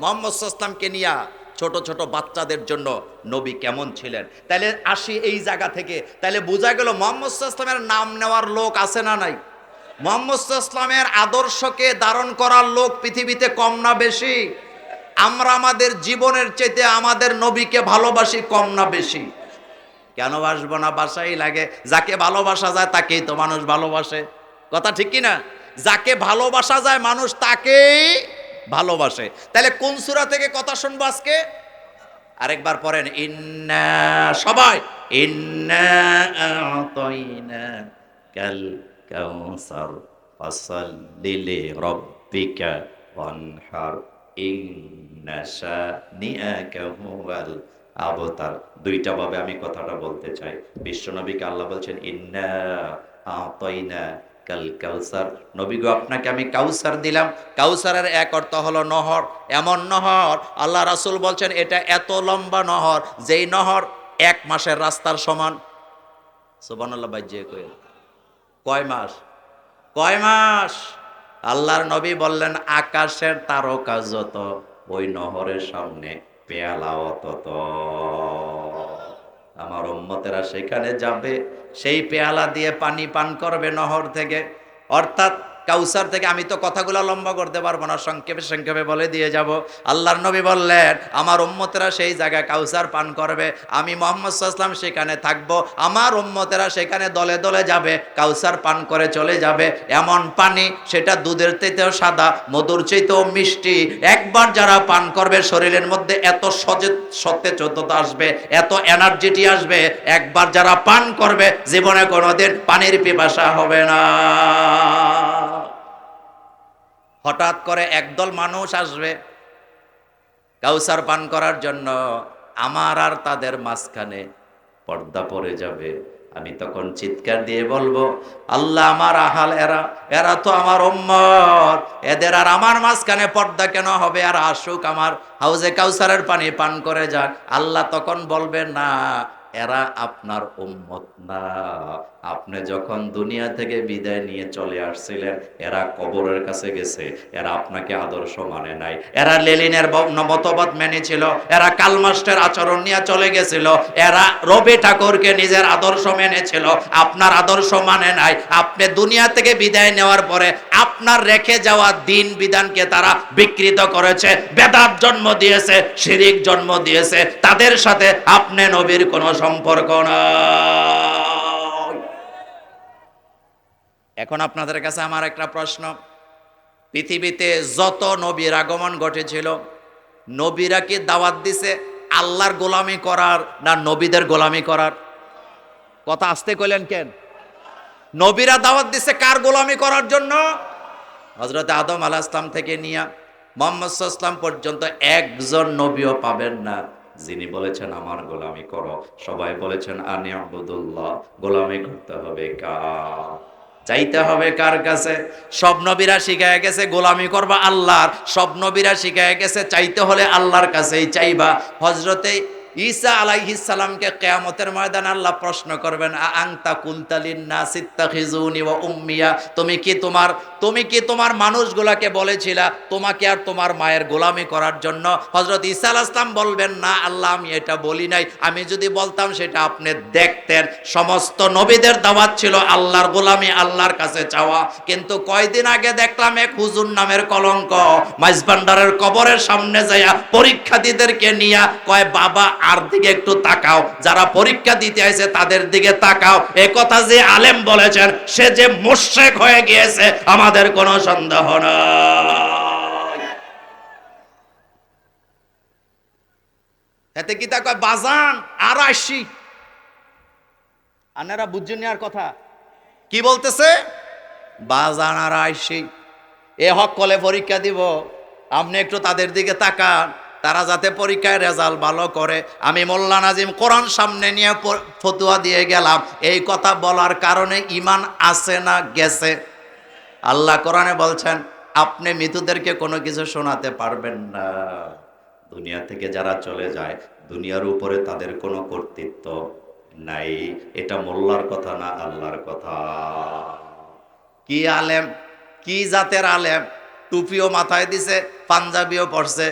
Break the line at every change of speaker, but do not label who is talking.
মোহাম্মদ ইসলামকে নিয়ে ছোট ছোট বাচ্চাদের জন্য নবী কেমন ছিলেন? তাহলে আসি এই জায়গা থেকে। তাহলে বোঝা গেল মোহাম্মদ ইসলামের নাম নেওয়ার লোক আছে না নাই? মোহাম্মদ আদর্শকে ধারণ করার লোক পৃথিবীতে কম না বেশি? আমরা আমাদের জীবনের চাইতে আমাদের নবীকে ভালোবাসি কম না বেশি? কেন বাসবো না? বাসাই লাগে। যাকে ভালোবাসা যায় তাকেই তো মানুষ ভালোবাসে। কথা ঠিক কি না যাকে ভালোবাসা যায় মানুষ তাকেই ভালোবাসে। তাহলে কোন সুরা থেকে কথা শুনব আজকে? আরেকবার পড়েন, ইন্না সবাই, ইন্না কাল কাউসার, ফাসাল্লি লিরাব্বিকা ওয়ানহার, ইন্না শানিআকা হুয়াল আবতার। দুইটা ভাবে আমি কথাটা বলতে চাই। বিশ্বনবীকে আল্লাহ বলছেন, ইন্না আতাইনা কাল কাউসার। নবী গো, আপনাকে আমি কাউসার দিলাম। কাউসারের এক অর্থ হলো নহর। এমন নহর, আল্লাহ রাসূল বলছেন, এটা এত লম্বা নহর, যেই নহর এক মাসের রাস্তার সমান। সুবহানাল্লাহ বাজ্যে কই কয় মাস? কয় মাস? আল্লাহর নবী বললেন, আকাশের তারকা যত, ওই নহরের সামনে পেয়ালাও তত। আমার উম্মতেরা সেখানে যাবে। সেই পেয়ালা দিয়ে পানি পান করবে নহর থেকে। অর্থাৎ কাউসার থেকে আমি তো কথাগুলো লম্বা করতে পারব না, সংক্ষেপে সংক্ষেপে বলে দিয়ে যাব। আল্লাহর নবী বললেন, আমার উম্মতেরা সেই জায়গায় কাউসার পান করবে, আমি মোহাম্মদ সাল্লাম সেখানে থাকব, আমার উম্মতেরা সেখানে দলে দলে যাবে, কাউসার পান করে চলে যাবে, এমন পানি, সেটা দুধের চাইতেও সাদা, মধুর চাইতেও মিষ্টি, একবার যারা পান করবে, শরীরের মধ্যে এত সচেত, সতেজতা আসবে, এত এনার্জিটি আসবে, একবার যারা পান করবে, জীবনে কোনোদিন পানির পিপাসা হবে না। হঠাৎ করে একদল মানুষ আসবে কাউসার পান করার জন্য। আমার আর তাদের মাঝখানে পর্দা পড়ে যাবে। আমি তখন চিৎকার দিয়ে বলব, আল্লাহ আমার আহাল, এরা এরা তো আমার উম্মত। এদের আর আমার মাঝখানে পর্দা কেন হবে? আর আসুক আমার হাউজে কাউসারের পানি পান করে যাক। আল্লাহ তখন বলবে, না এরা আপনার উম্মত না। আপনি যখন দুনিয়া থেকে বিদায় নিয়ে চলে আসছিলেন, এরা কবরের কাছে গেছে, এরা আপনাকে আদর্শ মানে নাই। এরা লেলিনের মতবাদ মেনেছিল, এরা কালমাস্টের আচরণ নিয়ে চলে গেছিল, এরা রবি ঠাকুরকে নিজের আদর্শ মেনেছিল, আপনার আদর্শ মানে নাই। আপনি দুনিয়া থেকে বিদায় নেওয়ার পরে আপনার রেখে যাওয়া দিন বিধানকে তারা বিকৃত করেছে, বেদাত জন্ম দিয়েছে, শিরিক জন্ম দিয়েছে। তাদের সাথে আপনি নবীর কোনো সম্পর্ক নাই এখন আপনাদের কাছে আমার একটা প্রশ্ন। পৃথিবীতে যত নবীর আগমন ঘটেছিল, নবীরা কি দাওয়াত দিছে আল্লাহর গোলামি করার না নবীদের গোলামি করার? কথা আসতে কইলেন কেন? নবীরা দাওয়াত দিছে কার গোলামি করার জন্য? হজরত আদম আলাহ ইসলাম থেকে নিয়া মোহাম্মদ ইসলাম পর্যন্ত একজন নবীও পাবেন না। যিনি বলেছেন, আমার গোলামি করো। সবাই বলেছেন, আনি আবুদুল্লাহ, গোলামি করতে হবে কা চাইতে হবে কার কাছে? সব নবীরা শিখায় গেছে, গোলামি করবা আল্লাহর। সব নবীরা শিখায় গেছে, চাইতে হলে আল্লাহর কাছেই চাইবা। হজরতে ঈসা আলাইহিস সালামকে কেয়ামতের ময়দানে আল্লাহ প্রশ্ন করবেন আংতা কুলতালিন না সিত্তাখিজুনি ওয়া উম্মিয়া? তুমি কি তোমার, তুমি কি তোমার মানুষগুলাকে বলেছিলা, তোমাকে আর তোমার মায়ের গোলামি করার জন্য? হজরত ঈসা আলাইহিস সালাম বলবেন, না, আল্লাহ, আমি এটা বলি নাই। আমি যদি বলতাম, সেটা আপনি দেখতেন। সমস্ত নবীদের দাওয়াত ছিল আল্লাহর গোলামি, আল্লাহর কাছে চাওয়া। কিন্তু কয়দিন আগে দেখলাম এক হুজুর নামের কলঙ্ক মাইজবান্ডারের কবরের সামনে যাইয়া পরীক্ষার্থীদেরকে নিয়া কয়, বাবা আর দিকে একটু তাকাও। যারা পরীক্ষা দিতে আইছে, তাদের দিকে তাকাও। এ কথা যে আলেম বলেছেন, সে যে মোশেক হয়ে গিয়েছে, আমাদের কোনো সন্দেহ নাই। এতে কি তা কয়, বাজান আর আসি। আনারা বুঝছেন আর কথা। কি বলতেছে? বাজান আর আইসি এ হক কলে পরীক্ষা দিব, আপনি একটু তাদের দিকে তাকান। তারা যাতে পরীক্ষায় রেজাল্ট ভালো করে। আমি মোল্লা নাজিম কোরআন সামনে নিয়ে ফতুয়া দিয়ে গেলাম। এই কথা বলার কারণে ইমান আছে না গেছে। আল্লাহ কোরআনে বলছেন, আপনি মৃতদেরকে কোনো কিছু শোনাতে পারবেন না। দুনিয়া থেকে যারা চলে যায়, দুনিয়ার উপরে তাদের কোনো কর্তৃত্ব নাই। এটা মোল্লার কথা না আল্লাহর কথা। কি আলেম, কি জাতের আলেম? টুপিও মাথায় দিছে, পাঞ্জাবিও পড়ছে